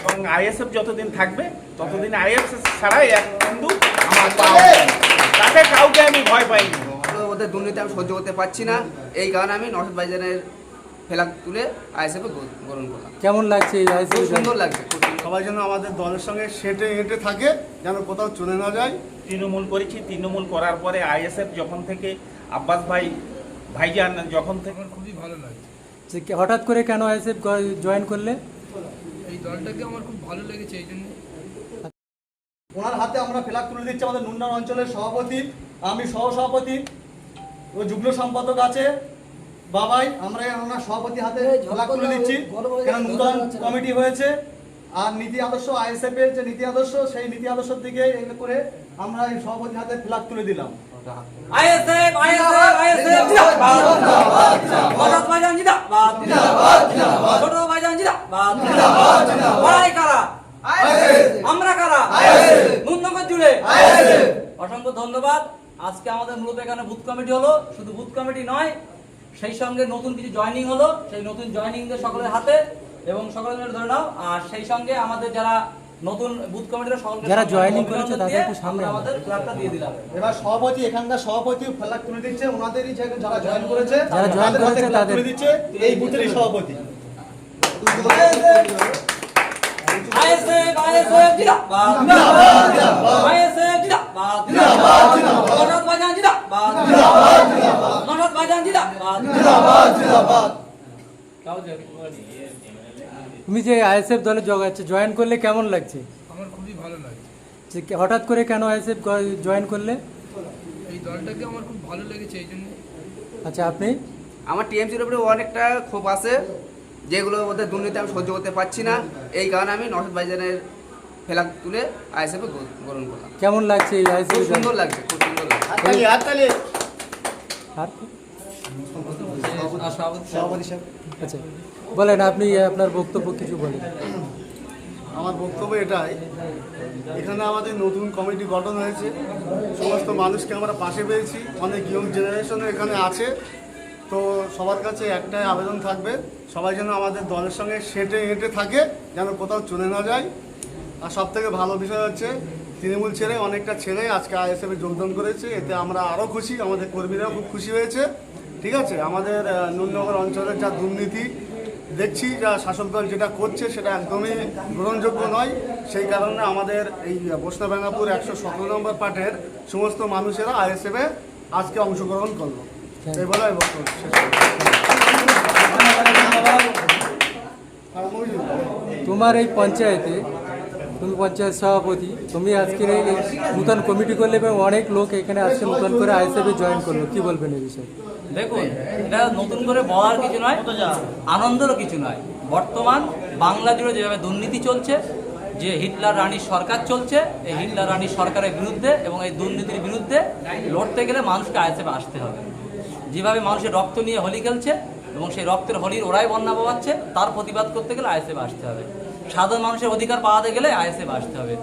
এবং আইএসএফ যতদিন থাকবে ততদিন আইএসএফ ছাড়াই এক কিন্তু আমার পাওয়া তাতে কাউকে আমি ভয় পাইনি। ওদের দুর্নীতি আমি সহ্য করতে পারছি না। এই কারণে আমি নশদ ভাইজানের ফেলাক তুলে আইএসএফে গ্রহণ করলাম। কেমন লাগছে এই খুব সুন্দর লাগছে সবাই যেন আমাদের দলের সঙ্গে সেটে হেঁটে থাকে যেন কোথাও চলে না যায়। তৃণমূল করেছি তৃণমূল করার পরে আইএসএফ যখন থেকে আব্বাস ভাই ভাইজান যখন থেকে খুবই ভালো লাগছে। যে কে- হঠাৎ করে কেন আইএসএফ জয়েন করলে? এই দলটাকে আমার খুব ভালো লেগেছে এই জন্য। ওনার হাতে আমরা ফেলাক তুলে দিচ্ছি আমাদের নুন্ডান অঞ্চলের সভাপতি আমি সহ সভাপতি ও যুগ্ম সম্পাদক আছে বাবাই আমরা ওনার সভাপতি হাতে ফেলাক তুলে দিচ্ছি। কেন নূতন কমিটি হয়েছে আর নীতি আদর্শ আইএসএফ এর যে নীতি আদর্শ সেই নীতি আদর্শের দিকে এগুলো করে আমরা এই সভাপতি হাতে ফেলাক তুলে দিলাম। আইএসএফ আইএসএফ আইএসএফ জিন্দাবাদ জিন্দাবাদ জিন্দাবাদ ভাইজান জিন্দাবাদ জিন্দাবাদ জিন্দাবাদ ছোট ভাইজান জিন্দাবাদ। জিন্দাবাদ জিন্দাবাদ। লড়াই কারা? আমরা কারা? নুননগর জুড়ে। অসংখ্য ধন্যবাদ। আজকে আমাদের মূলত এখানে বুথ কমিটি হলো। শুধু বুথ কমিটি নয় সেই সঙ্গে নতুন কিছু জয়েনিং হলো। সেই নতুন জয়েনিংদের সকলের হাতে। এবং সকলের মিলে ধরে নাও। আর সেই সঙ্গে আমাদের যারা নতুন বুথ কমিটির সকলকে যারা করেছে সামনে আমাদের ক্লাবটা দিয়ে দিলাম। এবার সভাপতি এখানকার সভাপতি ফেলাক তুলে দিচ্ছে। ওনাদেরই যারা জয়েন করেছে যারা join করেছে তাদের। তুলে দিচ্ছে। এই বুথেরই সভাপতি। তুমি যে আইএসএফ দলে জয়েন করলে কেমন লাগছে? আমার খুবই ভালো লাগছে যে হঠাৎ করে কেন আইএসএফ জয়েন করলে? এই দলটাকে আমার খুব ভালো লেগেছে এই জন্য। আচ্ছা আপনি? আমার টিএমসির উপরে অনেকটা ক্ষোভ আছে। যেগুলো মধ্যে দুর্নীতি আমি সহ্য করতে পারছি না এই কারণে আমি নশদ ভাইজানের ফেলাক তুলে আইএসএফে গ্রহণ করলাম। কেমন লাগছে এই আইএসএফ সুন্দর লাগছে খুব সুন্দর লাগছে। আচ্ছা বলেন আপনি আপনার বক্তব্য কিছু বলেন। আমার বক্তব্য এটাই এখানে আমাদের নতুন কমিটি গঠন হয়েছে। সমস্ত মানুষকে আমরা পাশে পেয়েছি অনেক ইয়ং জেনারেশনও এখানে আছে। তো সবার কাছে একটাই আবেদন থাকবে সবাই যেন আমাদের দলের সঙ্গে সেটে হেঁটে থাকে যেন কোথাও চলে না যায়। আর সব থেকে ভালো বিষয় হচ্ছে তৃণমূল ছেড়ে অনেকটা ছেলে আজকে আইএসএফে যোগদান করেছে এতে আমরা আরও খুশি আমাদের কর্মীরাও খুব খুশি হয়েছে। ঠিক আছে? আমাদের আহ, নুননগর অঞ্চলের যা দুর্নীতি দেখছি যা শাসক দল যেটা করছে সেটা একদমই গ্রহণযোগ্য নয়। সেই কারণে আমাদের এই বসনা বেঙ্গাপুর একশো সতেরো নম্বর পার্টের সমস্ত মানুষেরা আইএসএফে আজকে অংশগ্রহণ করল। তোমার এই পঞ্চায়েতে তুমি পঞ্চায়েত সভাপতি তুমি আজকের এই নূতন কমিটি করলে এবং অনেক লোক এখানে আজকে নতুন করে আইএসএফে জয়েন করল। কি বলবেন এই বিষয়ে? দেখুন এটা নতুন করে বলার কিছু নয় আনন্দেরও কিছু নয়। বর্তমান বাংলা জুড়ে যেভাবে দুর্নীতি চলছে যে হিটলার রানীর সরকার চলছে এই হিটলার রানীর সরকারের বিরুদ্ধে এবং এই দুর্নীতির বিরুদ্ধে লড়তে গেলে মানুষকে আইএসএফে আসতে হবে। যেভাবে মানুষের রক্ত নিয়ে হোলি খেলছে এবং সেই রক্তের হোলির ওরাই বন্যা পাচ্ছে তার প্রতিবাদ করতে গেলে আইএসএফ আসতে হবে। সাধারণ মানুষের অধিকার পাওয়াতে গেলে আইএসএফ আসতে হবে।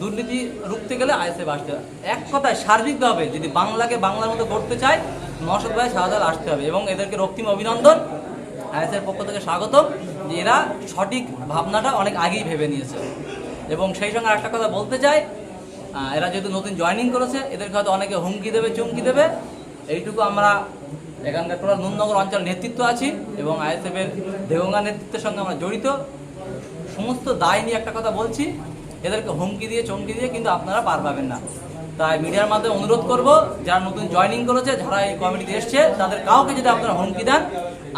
দুর্নীতি রুখতে গেলে আইএসএফ আসতে হবে। এক কথায় সার্বিকভাবে যদি বাংলাকে বাংলার মতো করতে চায় নশদ ভাই শাহজাল আসতে হবে এবং এদেরকে রক্তিম অভিনন্দন। আইএসএর পক্ষ থেকে স্বাগত যে এরা সঠিক ভাবনাটা অনেক আগেই ভেবে নিয়েছে। এবং সেই সঙ্গে একটা কথা বলতে চাই এরা যেহেতু নতুন জয়েনিং করেছে, এদেরকে হয়তো অনেকে হুমকি দেবে, চুমকি দেবে। এইটুকু আমরা এখানকার টোটাল নুননগর অঞ্চল নেতৃত্ব আছি এবং আইএসএফের দেগঙ্গা নেতৃত্বের সঙ্গে আমরা জড়িত। সমস্ত দায় নিয়ে একটা কথা বলছি, এদেরকে হুমকি দিয়ে, চমকি দিয়ে কিন্তু আপনারা পার পাবেন না। তাই মিডিয়ার মাধ্যমে অনুরোধ করব, যারা নতুন জয়েনিং করেছে, যারা এই কমিটিতে এসছে, তাদের কাউকে যদি আপনারা হুমকি দেন,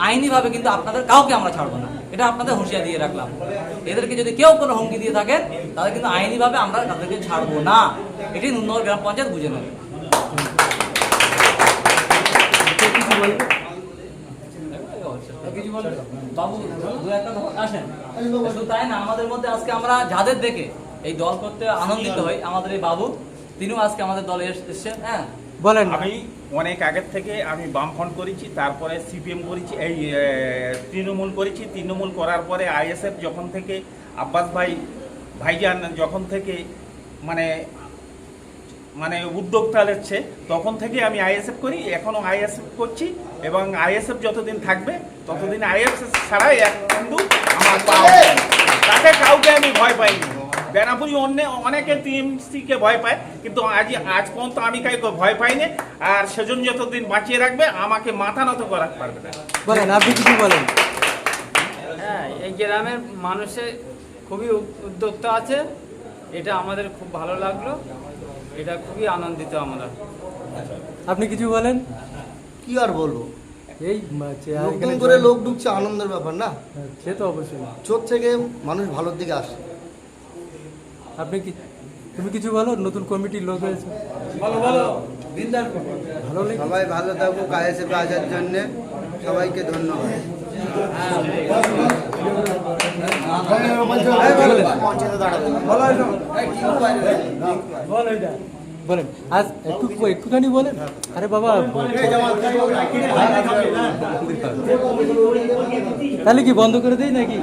আইনিভাবে কিন্তু আপনাদের কাউকে আমরা ছাড়বো না। এটা আপনাদের হুঁশিয়ার দিয়ে রাখলাম। এদেরকে যদি কেউ কোনো হুমকি দিয়ে থাকেন তাহলে কিন্তু আইনিভাবে আমরা তাদেরকে ছাড়বো না। এটি নুনগর গ্রাম পঞ্চায়েত বুঝে নেবে কিছু বলবে? বাবু দু একটা ধর- আসেন। শুধু তাই না আমাদের মধ্যে আজকে আমরা যাদের দেখে এই দল করতে আনন্দিত হই আমাদের এই বাবু তিনিও আজকে আমাদের দলে এস- এসছেন হ্যাঁ? বলেন। আমি অনেক আগের থেকে আমি বামফ্রন্ট করেছি তারপরে সিপিএম করেছি এই তৃণমূল করেছি। তৃণমূল করার পরে আইএসএফ যখন থেকে আব্বাস ভাই ভাইজান যখন থেকে মানে মানে উদ্যোক্তা হচ্ছে তখন থেকে আমি আইএসএফ করি এখনও আইএসএফ করছি এবং আইএসএফ যতদিন থাকবে ততদিন আইএসএফ ছাড়াই এক কিন্তু আমার তাতে কাউকে আমি ভয় পাইনি। বেনাপুরি অন্য অনেকে টিএমসিকে ভয় পায় কিন্তু আজ আজ পর্যন্ত আমি কাউকে ভয় পাইনি আর সেজন্য যতদিন বাঁচিয়ে রাখবে আমাকে মাথা নত করা পারবে না। বলেন আপনি কিছু বলেন। হ্যাঁ এই গ্রামের মানুষের খুবই উদ্যোক্তা আছে এটা আমাদের খুব ভালো লাগল। এটা খুবই আনন্দিত আমরা। আপনি কিছু বলেন? কি আর বলব? এই নতুন করে লোক ঢুকছে আনন্দের ব্যাপার না? হ্যাঁ, সে তো অবশ্যই। চোর থেকে মানুষ ভালোর দিকে আসে। আপনি কি তুমি কিছু বলো? নতুন কমিটির লোক হয়েছে। ভালো লেগে সবাই ভালো থাকুক আইএসএফ আসার জন্যে সবাইকে ধন্যবাদ। বলেন আজ একটু একটুখানি বলেন। আরে বাবা তাহলে কি বন্ধ করে দেয় নাকি?